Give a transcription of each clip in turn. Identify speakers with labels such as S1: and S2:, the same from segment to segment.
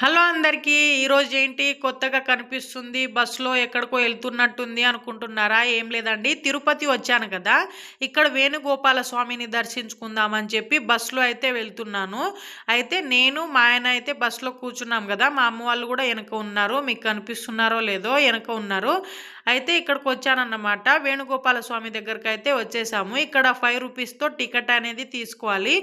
S1: Hello అందరికీ ఈరోజు ఏంటి? కొత్తగా కనిపిస్తుంది బస్సులో ఎక్కడికో వెళ్తున్నట్టుంది అనుకుంటున్నారా? ఏం లేదండి తిరుపతి వచ్చాను కదా. ఇక్కడ వేణుగోపాల స్వామిని దర్శించుకుందామని చెప్పి బస్సులో అయితే వెళ్తున్నాను. అయితే నేను మా ఆయన అయితే బస్సులో కూర్చున్నాం కదా. మా అమ్మ వాళ్ళు కూడా వెనక ఉన్నారు. మీకు కనిపిస్తున్నారో లేదో వెనక ఉన్నారు. అయితే ఇక్కడికి వచ్చానన్నమాట వేణుగోపాల స్వామి దగ్గరికి అయితే వచ్చేసాము. ఇక్కడ ఫైవ్ రూపీస్తో టికెట్ అనేది తీసుకోవాలి.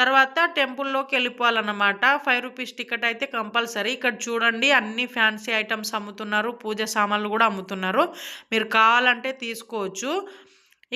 S1: తర్వాత టెంపుల్లోకి వెళ్ళిపోవాలన్నమాట. ఫైవ్ రూపీస్ టికెట్ అయితే కంపల్సరీ. ఇక్కడ చూడండి అన్ని ఫ్యాన్సీ ఐటమ్స్ అమ్ముతున్నారు. పూజ సామాన్లు కూడా అమ్ముతున్నారు. మీరు కావాలంటే తీసుకోవచ్చు.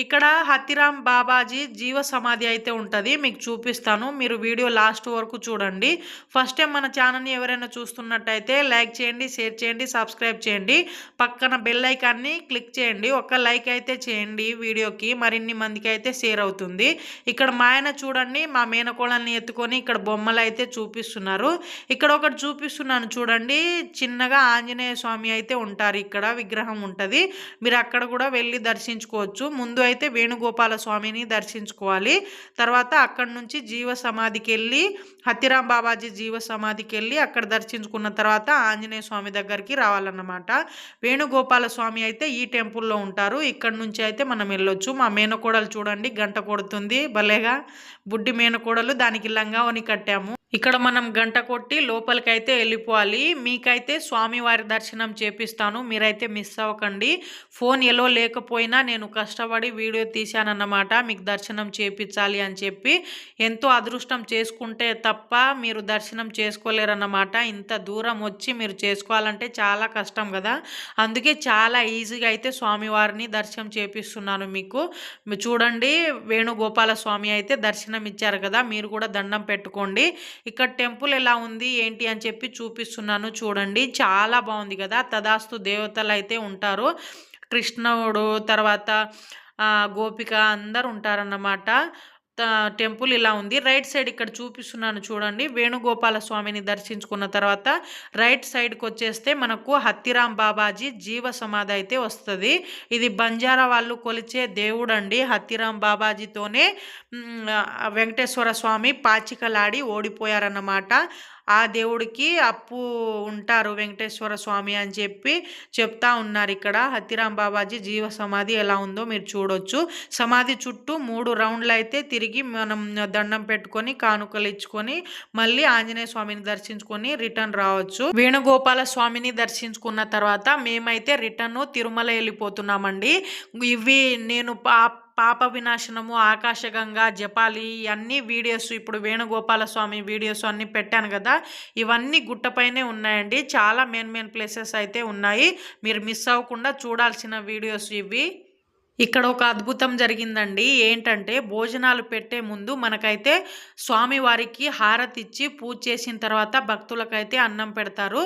S1: ఇక్కడ హతిరామ్ బాబాజీ జీవ సమాధి అయితే ఉంటుంది. మీకు చూపిస్తాను. మీరు వీడియో లాస్ట్ వరకు చూడండి. ఫస్ట్ టైం మన ఛానల్ని ఎవరైనా చూస్తున్నట్టయితే లైక్ చేయండి షేర్ చేయండి సబ్స్క్రైబ్ చేయండి. పక్కన బెల్ ఐకాన్ని క్లిక్ చేయండి. ఒక లైక్ అయితే చేయండి వీడియోకి. మరిన్ని మందికి అయితే షేర్ అవుతుంది. ఇక్కడ మా ఆయన చూడండి. మా మేనకోళల్ని ఎత్తుకొని ఇక్కడ బొమ్మలు అయితే చూపిస్తున్నారు. ఇక్కడ ఒకటి చూపిస్తున్నాను చూడండి. చిన్నగా ఆంజనేయ స్వామి అయితే ఉంటారు. ఇక్కడ విగ్రహం ఉంటుంది. మీరు అక్కడ కూడా వెళ్ళి దర్శించుకోవచ్చు. ముందు అయితే వేణుగోపాల స్వామిని దర్శించుకోవాలి. తర్వాత అక్కడి నుంచి జీవ సమాధికి వెళ్ళి హతిరాం బాబాజీ జీవ సమాధికి వెళ్ళి అక్కడ దర్శించుకున్న తర్వాత ఆంజనేయ స్వామి దగ్గరికి రావాలన్నమాట. వేణుగోపాల స్వామి అయితే ఈ టెంపుల్లో ఉంటారు. ఇక్కడ నుంచి అయితే మనం వెళ్ళొచ్చు. మా మేనకోడలు చూడండి గంట కొడుతుంది. భలేగా బుడ్డి మేనకోడలు దానికి లంగావని కట్టాము. ఇక్కడ మనం గంట కొట్టి లోపలికైతే వెళ్ళిపోవాలి. మీకైతే స్వామివారి దర్శనం చేపిస్తాను. మీరైతే మిస్ అవ్వకండి. ఫోన్ ఎలో లేకపోయినా నేను కష్టపడి వీడియో తీశానన్నమాట. మీకు దర్శనం చేపించాలి అని చెప్పి ఎంతో అదృష్టం చేసుకుంటే తప్ప మీరు దర్శనం చేసుకోలేరన్నమాట. ఇంత దూరం వచ్చి మీరు చేసుకోవాలంటే చాలా కష్టం కదా. అందుకే చాలా ఈజీగా అయితే స్వామివారిని దర్శనం చేపిస్తున్నాను మీకు. చూడండి వేణుగోపాల స్వామి అయితే దర్శనం ఇచ్చారు కదా. మీరు కూడా దండం పెట్టుకోండి. ఇక్కడ టెంపుల్ ఎలా ఉంది ఏంటి అని చెప్పి చూపిస్తున్నాను చూడండి. చాలా బాగుంది కదా. తదాస్తు దేవతలు అయితే ఉంటారు. కృష్ణుడు తర్వాత గోపిక అందరు ఉంటారన్నమాట. టెంపుల్ ఇలా ఉంది. రైట్ సైడ్ ఇక్కడ చూపిస్తున్నాను చూడండి. వేణుగోపాల స్వామిని దర్శించుకున్న తర్వాత రైట్ సైడ్కి వచ్చేస్తే మనకు హత్తిరాం బాబాజీ జీవ సమాధి అయితే వస్తుంది. ఇది బంజారా వాళ్ళు కొలిచే దేవుడు అండి హత్తిరాం బాబాజీతోనే వెంకటేశ్వర స్వామి పాచికలాడి ఓడిపోయారన్నమాట. ఆ దేవుడికి అప్పు ఉంటారు వెంకటేశ్వర స్వామి అని చెప్పి చెప్తా ఉన్నారు ఇక్కడ. హత్తిరాం బాబాజీ జీవ సమాధి ఎలా ఉందో మీరు చూడొచ్చు. సమాధి చుట్టూ మూడు రౌండ్లు అయితే తిరిగి మనం దండం పెట్టుకొని కానుకలు ఇచ్చుకొని మళ్ళీ ఆంజనేయ స్వామిని దర్శించుకొని రిటర్న్ రావచ్చు. వేణుగోపాల స్వామిని దర్శించుకున్న తర్వాత మేమైతే రిటర్న్ తిరుమల వెళ్ళిపోతున్నామండి. ఇవి నేను పాప వినాశనము ఆకాశగంగా జపాలి అన్ని వీడియోస్ ఇప్పుడు వేణుగోపాల స్వామి వీడియోస్ అన్నీ పెట్టాను కదా ఇవన్నీ గుట్టపైనే ఉన్నాయండి. చాలా మెయిన్ మెయిన్ ప్లేసెస్ అయితే ఉన్నాయి. మీరు మిస్ అవ్వకుండా చూడాల్సిన వీడియోస్ ఇవి. ఇక్కడ ఒక అద్భుతం జరిగిందండి. ఏంటంటే భోజనాలు పెట్టే ముందు మనకైతే స్వామివారికి హారతి ఇచ్చి పూజ చేసిన తర్వాత భక్తులకైతే అన్నం పెడతారు.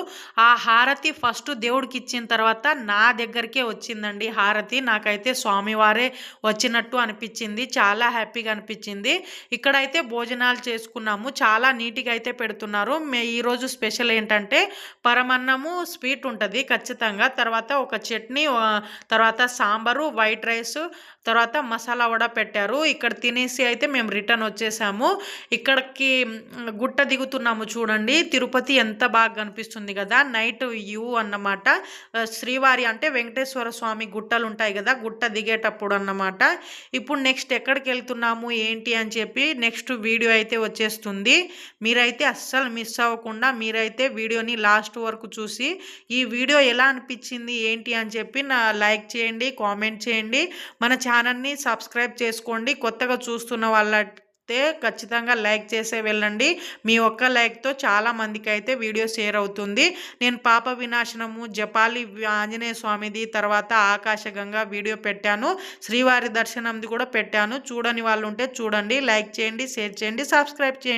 S1: ఆ హారతి ఫస్ట్ దేవుడికి ఇచ్చిన తర్వాత నా దగ్గరికే వచ్చిందండి హారతి. నాకైతే స్వామివారే వచ్చినట్టు అనిపించింది. చాలా హ్యాపీగా అనిపించింది. ఇక్కడైతే భోజనాలు చేసుకున్నాము. చాలా నీట్గా అయితే పెడుతున్నారు. మే ఈరోజు స్పెషల్ ఏంటంటే పరమన్నము స్వీట్ ఉంటుంది ఖచ్చితంగా. తర్వాత ఒక చట్నీ తర్వాత సాంబారు వైట్ రైస్ రైస్ తర్వాత మసాలా వడ పెట్టారు. ఇక్కడ తినేసి అయితే మేము రిటర్న్ వచ్చేసాము. ఇక్కడికి గుట్ట దిగుతున్నాము చూడండి. తిరుపతి ఎంత బాగా కనిపిస్తుంది కదా. నైట్ వ్యూ అన్నమాట. శ్రీవారి అంటే వెంకటేశ్వర స్వామి గుట్టలు ఉంటాయి కదా గుట్ట దిగేటప్పుడు అన్నమాట. ఇప్పుడు నెక్స్ట్ ఎక్కడికి వెళ్తున్నాము ఏంటి అని చెప్పి నెక్స్ట్ వీడియో అయితే వచ్చేస్తుంది. మీరైతే అస్సలు మిస్ అవ్వకుండా మీరైతే వీడియోని లాస్ట్ వరకు చూసి ఈ వీడియో ఎలా అనిపించింది ఏంటి అని చెప్పి నా లైక్ చేయండి కామెంట్ చేయండి. మన ఛానల్ని సబ్స్క్రైబ్ చేసుకోండి. కొత్తగా చూస్తున్న వాళ్ళైతే ఖచ్చితంగా లైక్ చేసే వెళ్ళండి. మీ ఒక్క లైక్తో చాలామందికి అయితే వీడియో షేర్ అవుతుంది. నేను పాప వినాశనము జపాలి ఆంజనేయ స్వామిది తర్వాత ఆకాశగంగా వీడియో పెట్టాను. శ్రీవారి దర్శనంది కూడా పెట్టాను. చూడని వాళ్ళు ఉంటే చూడండి లైక్ చేయండి షేర్ చేయండి సబ్స్క్రైబ్ చేయండి.